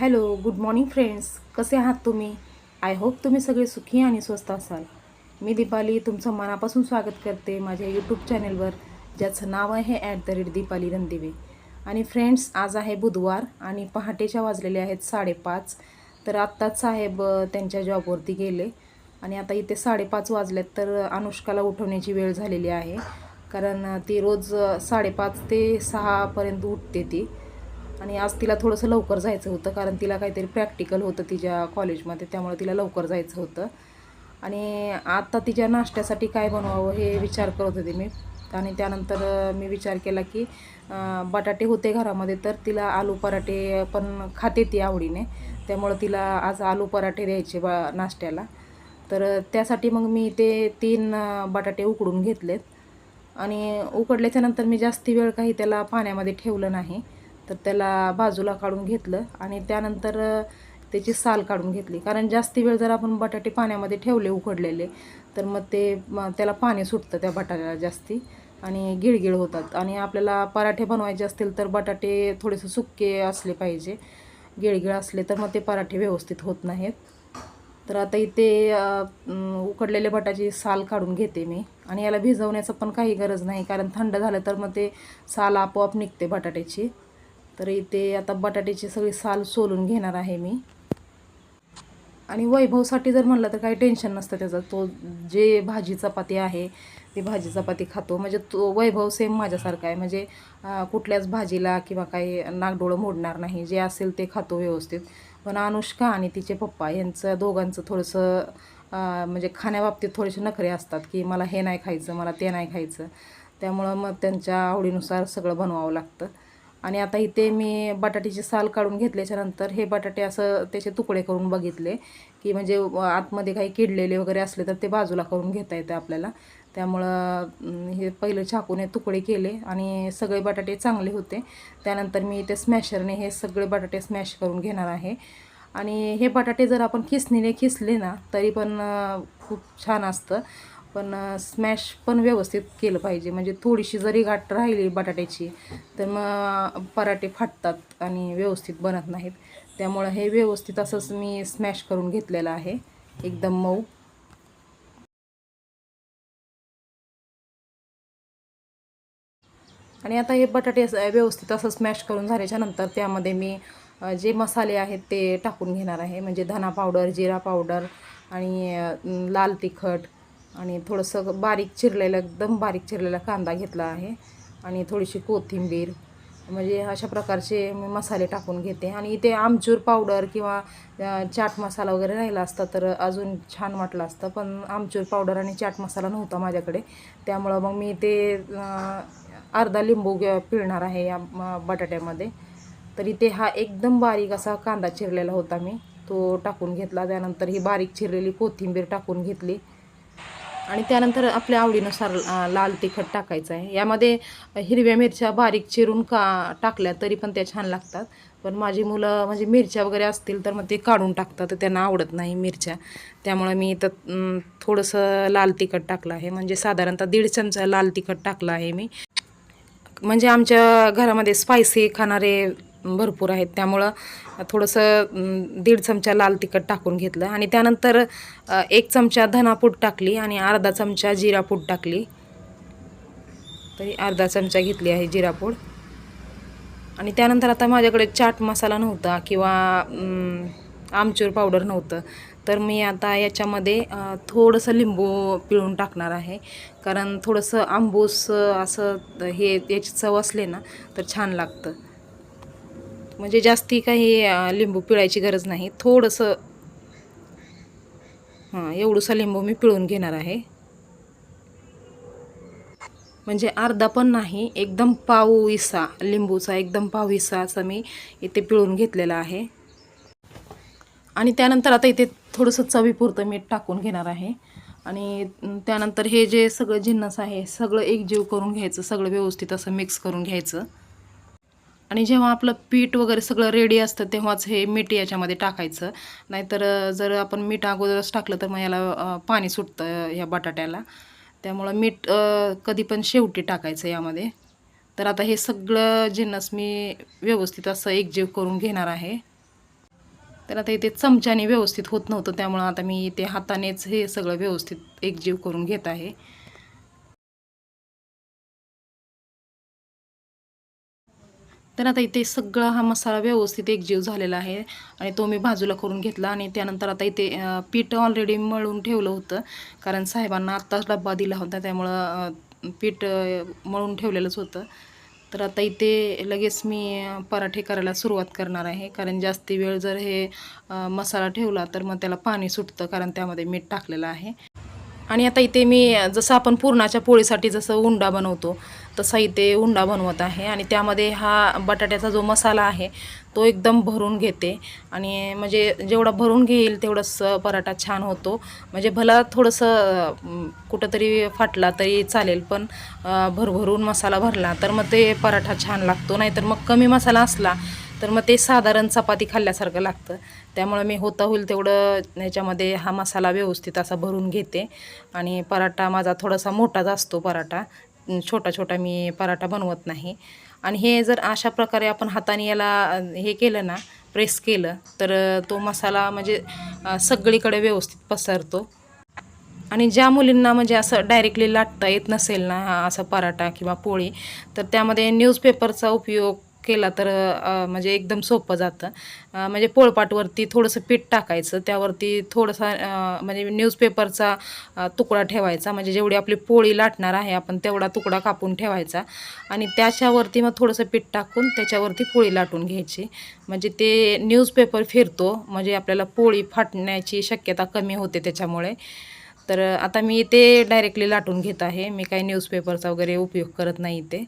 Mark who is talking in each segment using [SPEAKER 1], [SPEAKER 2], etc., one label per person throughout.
[SPEAKER 1] Hello good morning friends कसे आहात तुम्ही? आय होप तुम्ही सगळे सुखी आणि स्वस्त असाल. मी दीपाली तुमचं मनापासून स्वागत करते माझ्या यूट्यूब चॅनेलवर ज्याचं नाव आहे at the rate Deepali Ranadive. आणि फ्रेंड्स आज आहे बुधवार आणि पहाटेच्या वाजलेले आहेत साडेपाच. तर आत्ताच साहेब त्यांच्या जॉबवरती गेले. आणि आता इथे साडेपाच वाजलेत तर अनुष्काला उठवण्याची वेळ झालेली आहे. कारण ती रोज साडेपाच ते सहापर्यंत उठते ती. आणि आज तिला थोडंसं लवकर जायचं होतं कारण तिला काहीतरी प्रॅक्टिकल होतं तिच्या कॉलेजमध्ये त्यामुळे तिला लवकर जायचं होतं. आणि आता तिच्या नाश्त्यासाठी काय बनवावं हे विचार करत होते मी. आणि त्यानंतर मी विचार केला की बटाटे होते घरामध्ये तर तिला आलू पराठे पण खाते ती आवडीने. त्यामुळं तिला आज आलू पराठे द्यायचे बा नाश्त्याला. तर त्यासाठी मग मी ते तीन बटाटे उकडून घेतलेत. आणि उकडल्याच्यानंतर मी जास्ती वेळ काही त्याला पाण्यामध्ये ठेवलं नाही. तर त्याला बाजूला काढून घेतलं आणि त्यानंतर त्याची साल काढून घेतली. कारण जास्ती वेळ जर आपण बटाटे पाण्यामध्ये ठेवले उकडलेले तर मग ते त्याला पाणी सुटतं त्या बटाट्याला जास्ती आणि गिळगिळ होतात. आणि आपल्याला पराठे बनवायचे असतील तर बटाटे थोडेसे सुके असले पाहिजे. गिळगिळ असले तर मग ते पराठे व्यवस्थित होत नाहीत. तर आता इथे उकडलेले बटाची साल काढून घेते मी. आणि याला भिजवण्याचं पण काही गरज नाही कारण थंड झालं तर मग ते साल आपोआप निघते बटाट्याची. तर इथे आता बटाट्याची सगळी साल सोलून घेणार आहे मी. आणि वैभवसाठी जर म्हणलं तर काही टेन्शन नसतं त्याचं. तो जे भाजी चपाती आहे ती भाजी चपाती खातो. म्हणजे तो वैभव सेम माझ्यासारखा आहे. म्हणजे कुठल्याच भाजीला किंवा काही नागडोळं मोडणार नाही. जे असेल ते खातो व्यवस्थित. पण अनुष्का आणि तिचे पप्पा यांचं दोघांचं थोडंसं म्हणजे खाण्याबाबतीत थोडेसे नखरे असतात की मला हे नाही खायचं मला ते नाही खायचं. त्यामुळं मग त्यांच्या आवडीनुसार सगळं बनवावं लागतं. आणि आता इथे मी बटाट्याची साल काढून घेतल्याच्यानंतर हे बटाटे असं त्याचे तुकडे करून बघितले की म्हणजे आतमध्ये काही किडलेले वगैरे असले तर ते बाजूला करून घेता येते आपल्याला. त्यामुळं हे पहिले चाकूने तुकडे केले आणि सगळे बटाटे चांगले होते. त्यानंतर मी इथे स्मॅशरने हे सगळे बटाटे स्मॅश करून घेणार आहे. आणि हे बटाटे जर आपण खिसणीने खिसले ना तरी पण खूप छान असतं. पण स्मॅश पण व्यवस्थित केलं पाहिजे. म्हणजे थोडीशी जरी गाठ राहिली बटाट्याची तर मग पराठे फाटतात आणि व्यवस्थित बनत नाहीत. त्यामुळं हे व्यवस्थित असंच मी स्मॅश करून घेतलेलं आहे. एकदम मऊ. आणि आता हे बटाटे असं व्यवस्थित असं स्मॅश करून झाल्याच्यानंतर त्यामध्ये मी जे मसाले आहेत ते टाकून घेणार आहे. म्हणजे धना पावडर जिरा पावडर आणि लाल तिखट आणि थोडंसं बारीक चिरलेलं एकदम बारीक चिरलेला कांदा घेतला आहे. आणि थोडीशी कोथिंबीर म्हणजे अशा प्रकारचे मी मसाले टाकून घेते. आणि इथे आमचूर पावडर किंवा चाट मसाला वगैरे राहिला असता तर अजून छान वाटलं असतं. पण आमचूर पावडर आणि चाट मसाला नव्हता माझ्याकडे. त्यामुळं मग मी ते अर्धा लिंबू पिळणार आहे या बटाट्यामध्ये. तर इथे हा एकदम बारीक असा कांदा चिरलेला होता मी. तो टाकून घेतला. त्यानंतर ही बारीक चिरलेली कोथिंबीर टाकून घेतली. आणि त्यानंतर आपल्या आवडीनुसार लाल तिखट टाकायचं आहे. यामध्ये हिरव्या मिरच्या बारीक चिरून का टाकल्या तरी पण त्या छान लागतात. पण माझी मुलं म्हणजे मिरच्या वगैरे असतील तर मग ते काढून टाकतात. तर त्यांना आवडत नाही मिरच्या. त्यामुळे मी इथं थोडंसं लाल तिखट टाकलं आहे. म्हणजे साधारणतः दीड चमचा लाल तिखट टाकलं आहे मी. म्हणजे आमच्या घरामध्ये स्पायसी खाणारे भरपूर आहेत. त्यामुळं थोडंसं दीड चमचा लाल तिखट टाकून घेतलं. आणि त्यानंतर एक चमचा धनापूड टाकली आणि अर्धा चमचा जिरापूड टाकली. तरी अर्धा चमचा घेतली आहे जिरापूड. आणि त्यानंतर आता माझ्याकडे चाट मसाला नव्हता किंवा आमचूर पावडर नव्हतं. तर मी आता याच्यामध्ये थोडंसं लिंबू पिळून टाकणार आहे. कारण थोडंसं आंबूस असं हे याची चव असले ना तर छान लागतं. म्हणजे जास्ती काही लिंबू पिळायची गरज नाही. थोडंसं हां एवढंसा लिंबू मी पिळून घेणार आहे. म्हणजे अर्धा पण नाही एकदम पाऊ हिस्सा लिंबूचा एकदम पाव हिस्सा असं मी इथे पिळून घेतलेला आहे. आणि त्यानंतर आता इथे थोडंसं चवीपुरतं मीठ टाकून घेणार आहे. आणि त्यानंतर हे जे सगळं जिन्नस आहे सगळं एकजीव करून घ्यायचं सगळं व्यवस्थित असं मिक्स करून घ्यायचं. आणि जेव्हा आपलं पीठ वगैरे सगळं रेडी असतं तेव्हाच हे मीठ याच्यामध्ये टाकायचं. नाहीतर जर आपण मीठ अगोदरच टाकलं तर मग याला पाणी सुटतं ह्या बटाट्याला. त्यामुळं मीठ कधी पण शेवटी टाकायचं यामध्ये. तर आता हे सगळं जिन्नस मी व्यवस्थित असं एकजीव करून घेणार आहे. तर आता इथे चमच्याने व्यवस्थित होत नव्हतं त्यामुळं आता मी इथे हातानेच हे सगळं व्यवस्थित एकजीव करून घेत आहे. तर आता इथे सगळा हा मसाला व्यवस्थित एकजीव झालेला आहे आणि तो मी बाजूला करून घेतला आणि त्यानंतर आता इथे पीठ ऑलरेडी मळून ठेवलं होतं. कारण साहेबांना आत्ताच डब्बा दिला होता त्यामुळं पीठ मळून ठेवलेलंच होतं. तर आता इथे लगेच मी पराठे करायला सुरुवात करणार आहे. कारण जास्ती वेळ जर हे मसाला ठेवला तर मग त्याला पाणी सुटतं कारण त्यामध्ये मीठ टाकलेलं आहे. आणि आता इथे मी जसं आपण पुरणाच्या पोळीसाठी जसं उंडा बनवतो तसा इथे उंडा बनवत आहे. आणि त्यामध्ये हा बटाट्याचा जो मसाला आहे तो एकदम भरून घेते. आणि म्हणजे जेवढा भरून घेईल तेवढंच पराठा छान होतो. म्हणजे भला थोडंसं कुठंतरी फाटला तरी चालेल पण भरभरून मसाला भरला तर मग ते पराठा छान लागतो. नाहीतर मग कमी मसाला असला तर मग ते साधारण चपाती खाल्ल्यासारखं लागतं. त्यामुळं मी होता होईल तेवढं ह्याच्यामध्ये हा मसाला व्यवस्थित असा भरून घेते. आणि पराठा माझा थोडासा मोठाच असतो पराठा. छोटा छोटा मी पराठा बनवत नाही. आणि हे जर अशा प्रकारे आपण हाताने याला हे केलं ना प्रेस केलं तर तो मसाला म्हणजे सगळीकडे व्यवस्थित पसरतो. आणि ज्या मुलींना म्हणजे असं डायरेक्टली लाटता येत नसेल ना हा असा पराठा किंवा पोळी तर त्यामध्ये न्यूजपेपरचा उपयोग केला तर म्हणजे एकदम सोपं जातं. म्हणजे पोळपाटवरती थोडंसं पीठ टाकायचं त्यावरती थोडंसं म्हणजे न्यूजपेपरचा तुकडा ठेवायचा. म्हणजे जेवढी आपली पोळी लाटणार आहे आपण तेवढा तुकडा कापून ठेवायचा. आणि त्याच्यावरती मग थोडंसं पीठ टाकून त्याच्यावरती पोळी लाटून घ्यायची. म्हणजे ते न्यूजपेपर फिरतो म्हणजे आपल्याला पोळी फाटण्याची शक्यता कमी होते त्याच्यामुळे. तर आता मी ते डायरेक्टली लाटून घेत आहे. मी काही न्यूजपेपरचा वगैरे उपयोग करत नाही ते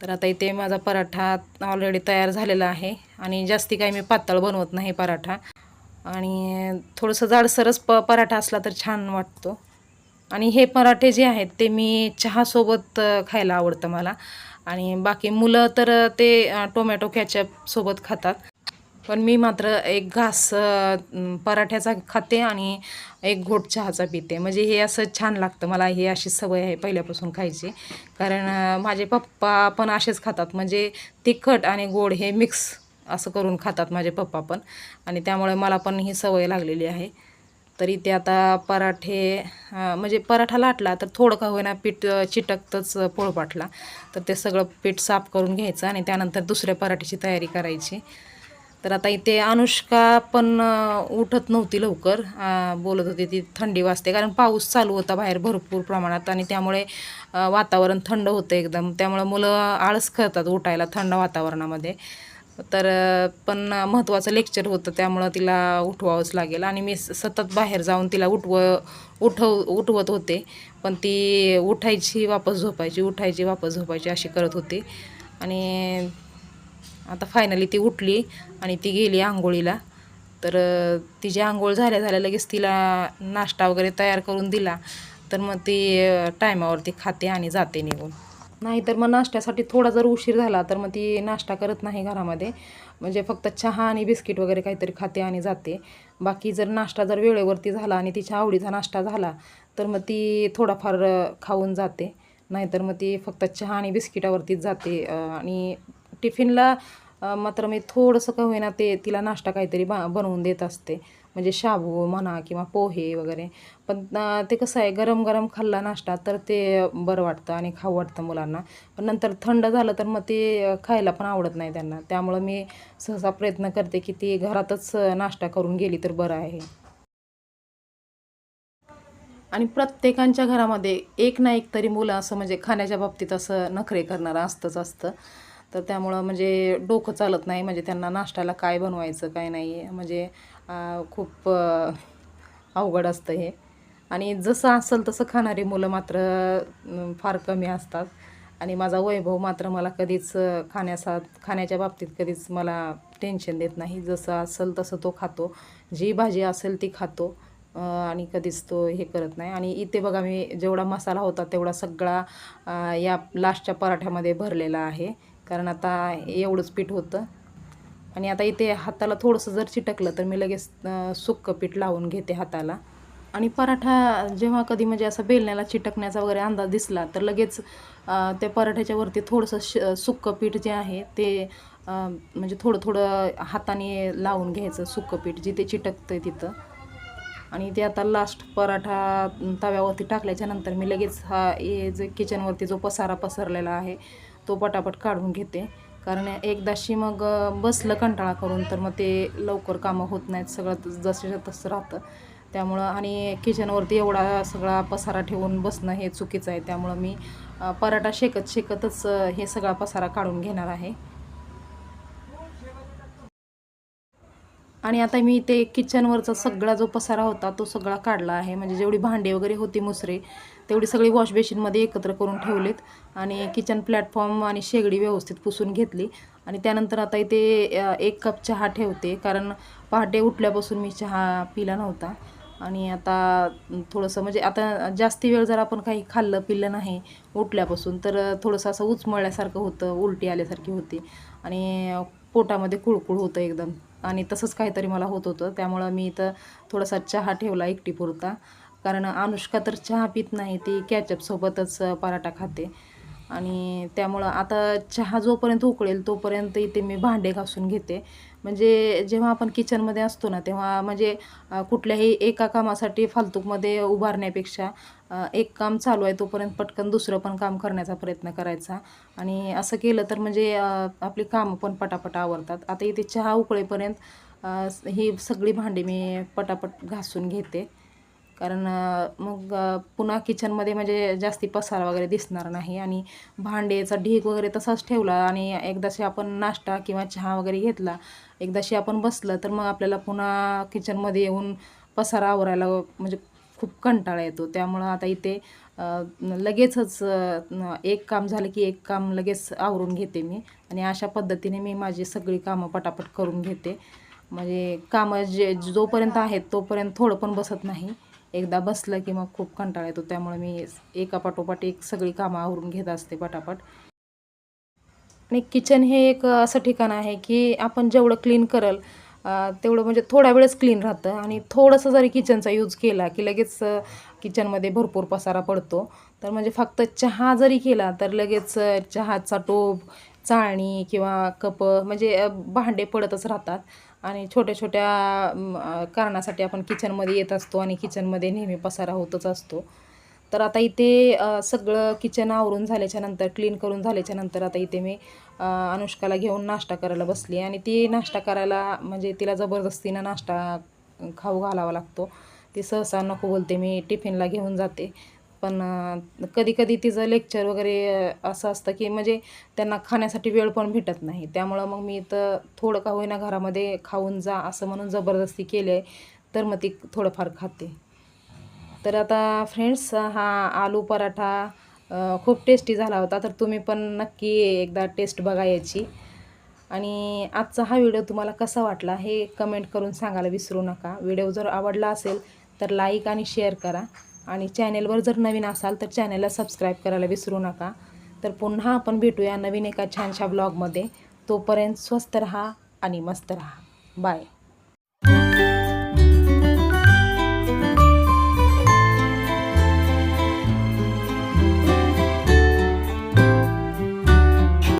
[SPEAKER 1] तर आता इथे माझा पराठा ऑलरेडी तयार झालेला आहे आणि जास्ती काही मी पातळ बनवत नाही पराठा. आणि थोडंसं जाडसरच प पराठा असला तर छान वाटतो. आणि हे पराठे जे आहेत ते मी चहासोबत खायला आवडतं मला. आणि बाकी मुलं तर ते अ, टोमॅटो कॅचअपसोबत खातात. पण मी मात्र एक घास पराठ्याचा खाते आणि एक घोट चहाचा पिते. म्हणजे हे असं छान लागतं. मला ही अशी सवय आहे पहिल्यापासून खायची. कारण माझे पप्पा पण असेच खातात. म्हणजे तिखट आणि गोड हे मिक्स असं करून खातात माझे पप्पा पण. आणि त्यामुळे मला पण ही सवय लागलेली आहे. तरी ते आता पराठे म्हणजे पराठा लाटला तर थोडं का होईना पीठ चिटकतंच पोळपाटला. तर ते सगळं पीठ साफ करून घ्यायचं आणि त्यानंतर दुसऱ्या पराठ्याची तयारी करायची. तर आता इथे अनुष्का पण उठत नव्हती लवकर. बोलत होती ती थंडी वाजते कारण पाऊस चालू होता बाहेर भरपूर प्रमाणात आणि त्यामुळे वातावरण थंड होतं एकदम. त्यामुळं मुलं आळस करतात उठायला थंड वातावरणामध्ये. तर पण महत्त्वाचं लेक्चर होतं त्यामुळं तिला उठवावंच लागेल. आणि मी सतत बाहेर जाऊन तिला उठव उठव उठवत होते. पण ती उठायची वापस झोपायची उठायची वापस झोपायची अशी करत होती. आणि आता फायनली ती उठली आणि ती गेली आंघोळीला. तर तिची आंघोळ झाल्या झाल्या लगेच तिला नाश्ता वगैरे तयार करून दिला. तर मग ती टायमावरती खाते आणि जाते निघून. नाहीतर मग नाश्त्यासाठी थोडा जर उशीर झाला तर मग ती नाश्ता करत नाही घरामध्ये. म्हणजे फक्त चहा आणि बिस्किट वगैरे काहीतरी खाते आणि जाते. बाकी जर नाश्ता जर वेळेवरती झाला आणि तिच्या आवडीचा नाश्ता झाला तर मग ती थोडाफार खाऊन जाते. नाहीतर मग ती फक्त चहा आणि बिस्किटावरतीच जाते आणि टिफिनला मात्र मी थोडंसं का होईना ते तिला नाश्ता काहीतरी बा बनवून देत असते. म्हणजे शाबू म्हणा किंवा पोहे वगैरे. पण ते कसं आहे गरम गरम खाल्ला नाश्ता तर ते बरं वाटतं आणि खाऊ वाटतं मुलांना. पण नंतर थंड झालं तर मग ते खायला पण आवडत नाही त्यांना. त्यामुळं मी सहसा प्रयत्न करते की ती घरातच नाश्ता करून गेली तर बरं आहे. आणि प्रत्येकांच्या घरामध्ये एक ना एक तरी मुलं असं म्हणजे खाण्याच्या बाबतीत असं नखरे करणारं असतंच असतं. तर त्यामुळं म्हणजे डोकं चालत नाही म्हणजे त्यांना नाश्त्याला काय बनवायचं काय नाही म्हणजे खूप अवघड असतं हे. आणि जसं असेल तसं खाणारी मुलं मात्र फार कमी असतात. आणि माझा वैभव मात्र मला कधीच खाण्यासा खाण्याच्या बाबतीत कधीच मला टेन्शन देत नाही. जसं असेल तसं तो खातो. जी भाजी असेल ती खातो. आणि कधीच तो हे करत नाही. आणि इथे बघा मी जेवढा मसाला होता तेवढा सगळा या लास्टच्या पराठ्यामध्ये भरलेला आहे. कारण आता एवढंच पीठ होतं. आणि आता इथे हाताला थोडंसं जर चिटकलं तर मी लगेच सुक्कं पीठ लावून घेते हाताला. आणि पराठा जेव्हा कधी म्हणजे असं बेलण्याला चिटकण्याचा वगैरे अंदाज दिसला तर लगेच त्या पराठ्याच्या वरती थोडंसं श सुक्कं पीठ जे आहे ते म्हणजे थोडं थोडं हाताने लावून घ्यायचं सुकं पीठ जिथे चिटकतं आहे तिथं. आणि ते आता लास्ट पराठा तव्यावरती टाकल्याच्या नंतर मी लगेच हा हे जे किचनवरती जो पसारा पसरलेला आहे तो पटापट काढून घेते. कारण एकदाशी मग बसलं कंटाळा करून तर मग ते लवकर कामं होत नाहीत. सगळं त- जसं तसं राहतं. त्यामुळं आणि किचनवरती एवढा सगळा पसारा ठेवून बसणं हे चुकीचं आहे. त्यामुळं मी पराठा शेकत शेकतच हे सगळा पसारा काढून घेणार आहे. आणि आता मी ते किचनवरचा सगळा जो पसारा होता तो सगळा काढला आहे. म्हणजे जेवढी भांडी वगैरे होती मुसरे तेवढी सगळी वॉश बेसिनमध्ये एकत्र करून ठेवलेत आणि किचन प्लॅटफॉर्म आणि शेगडी व्यवस्थित पुसून घेतली. आणि त्यानंतर आता इथे एक कप चहा ठेवते कारण पहाटे उठल्यापासून मी चहा पिला नव्हता. आणि आता थोडंसं म्हणजे आता जास्ती वेळ जर आपण काही खाल्लं पिल्लं नाही उठल्यापासून तर थोडंसं असं उचमळल्यासारखं होतं उलटी आल्यासारखी होती. आणि पोटामध्ये कुळकुळ होतं एकदम. आणि तसंच काहीतरी मला होत होतं त्यामुळं मी इथं थोडासा चहा ठेवला एकटीपुरता. कारण अनुष्का तर चहा पित नाही ती कॅचअपसोबतच पराठा खाते. आणि त्यामुळं आता चहा जोपर्यंत उकळेल तोपर्यंत इथे मी भांडे घासून घेते. म्हणजे जेव्हा आपण किचनमध्ये असतो ना तेव्हा म्हणजे कुठल्याही एका कामासाठी फालतूकमध्ये उभारण्यापेक्षा एक काम चालू आहे तोपर्यंत पटकन दुसरं पण काम करण्याचा प्रयत्न करायचा. आणि असं केलं तर म्हणजे आपली कामं पण पटापट आवरतात. आता इथे चहा उकळेपर्यंत ही सगळी भांडी मी पटापट घासून घेते. कारण मग पुन्हा किचनमध्ये म्हणजे जास्ती पसार वगैरे दिसणार नाही आणि भांडेचा ढीग वगैरे तसाच ठेवला आणि एकदाशी आपण नाश्ता किंवा चहा वगैरे घेतला एकदाशी आपण बसलं तर मग आपल्याला पुन्हा किचनमध्ये येऊन पसारा आवरायला म्हणजे खूप कंटाळा येतो. त्यामुळं आता इथे लगेचच एक काम झालं की एक काम लगेच आवरून घेते मी आणि अशा पद्धतीने मी माझी सगळी कामं पटापट करून घेते. म्हणजे कामं जे जोपर्यंत आहेत तोपर्यंत थोडं पण बसत नाही. एकदा बसलं की मग खूप कंटाळा येतो. त्यामुळे मी एकापाठोपाठ एक सगळी कामं आवरून घेत असते पटापट. आणि किचन हे एक असं ठिकाण आहे की आपण जेवढं क्लीन करल तेवढं म्हणजे थोड्या वेळेस क्लीन राहतं. आणि थोडंसं जरी किचनचा यूज केला की लगेच किचनमध्ये भरपूर पसारा पडतो तर म्हणजे फक्त चहा जरी केला तर लगेच चहाचा टोप चाळणी किंवा कप म्हणजे भांडे पडतच राहतात. आणि छोट्या छोट्या कारणासाठी आपण किचनमध्ये येत असतो आणि किचनमध्ये नेहमी पसारा होतच असतो. तर आता इथे सगळं किचन आवरून झाल्याच्यानंतर क्लीन करून झाल्याच्यानंतर आता इथे मी अनुष्काला घेऊन नाश्ता करायला बसली आणि ती नाश्ता करायला म्हणजे तिला जबरदस्तीनं नाश्ता खाऊ घालावा लागतो. ती सहसा नको बोलते मी टिफिनला घेऊन जाते. पण कधी कधी तिचं लेक्चर वगैरे असं असतं की म्हणजे त्यांना खाण्यासाठी वेळ पण भेटत नाही. त्यामुळं मग मी तर थोडं का होईना घरामध्ये खाऊन जा असं म्हणून जबरदस्ती केली आहे तर मग ती थोडंफार खाते. तर आता फ्रेंड्स हा आलू पराठा खूप टेस्टी झाला होता तर तुम्ही पण नक्की एकदा टेस्ट बघा याची. आणि आजचा हा व्हिडिओ तुम्हाला कसा वाटला हे कमेंट करून सांगायला विसरू नका. व्हिडिओ जर आवडला असेल तर लाईक आणि शेअर करा. आणि चॅनेलवर जर नवीन असाल तर चॅनेलला सबस्क्राईब करायला विसरू नका. तर पुन्हा आपण भेटूया नवीन एका छानशा ब्लॉगमध्ये तोपर्यंत स्वस्त रहा आणि मस्त रहा. बाय